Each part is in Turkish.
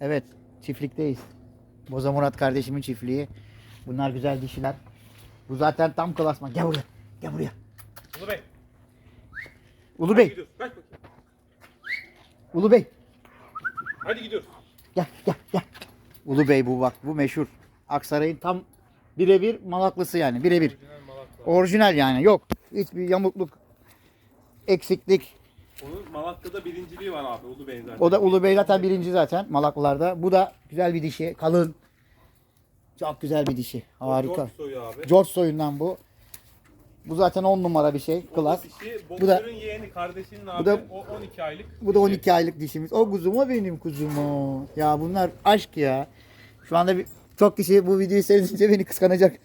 Evet, çiftlikteyiz. Boza Murat kardeşimin çiftliği. Bunlar güzel dişiler. Bu zaten tam klasman. Gel buraya. Gel buraya. Ulu Bey. Ulu Bey. Gidiyoruz. Kaç. Ulu Bey. Hadi gidiyoruz. Gel gel gel. Ulu Bey bu bak. Bu meşhur. Aksaray'ın tam birebir malaklısı yani. Birebir. Orijinal. Orijinal yani. Yok. Hiçbir yamukluk, eksiklik. Onun Malatya'da birinciliği var abi Ulu Bey'in zaten. O da Ulu Bey zaten birinci zaten Malaklılarda. Bu da güzel bir dişi. Kalın. Çok güzel bir dişi. Harika. George soyu abi. George soyundan bu. Bu zaten 10 numara bir şey. Klas. Bu da- yeğeni kardeşinin abi. da- o 12 aylık. Bu da 12 aylık dişimiz. O kuzuma benim kuzumu. Ya bunlar aşk ya. Şu anda bir, çok kişi bu videoyu seyredince beni kıskanacak.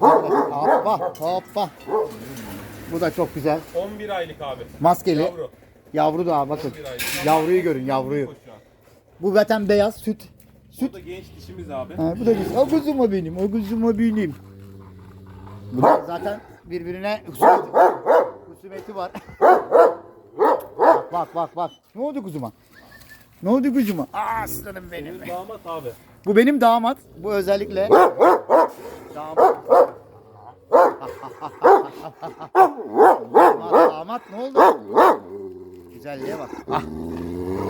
Hoppa hoppa. Bu da çok güzel. 11 aylık abi. Maskeli. Yavru. Yavru da bakın. 11 aylık. Yavruyu görün yavruyu. Bu zaten beyaz süt. Bu da genç dişimiz abi. Ha, bu da güzel. O kuzuma benim. O kuzuma benim. Bu da zaten birbirine husumeti, husumeti var. bak bak bak bak. Ne oldu kuzuma? Ne oldu kuzuma? Aa, aslanım benim. Benim damat abi. Bu benim damat. Bu özellikle damat. Damat, damat ne oldu? Güzelliğe bak. Ah.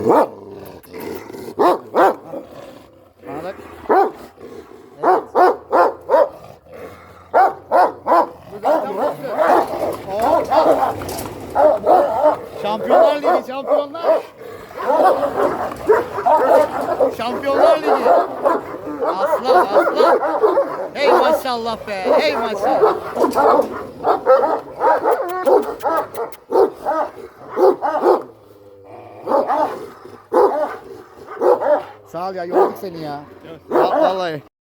Bak. Evet. Şampiyonlar Ligi. Şampiyonlar Ligi. Aslan. Hey maşallah be. Hey maşallah. Sağ ol ya yorduk seni ya. ya vallahi.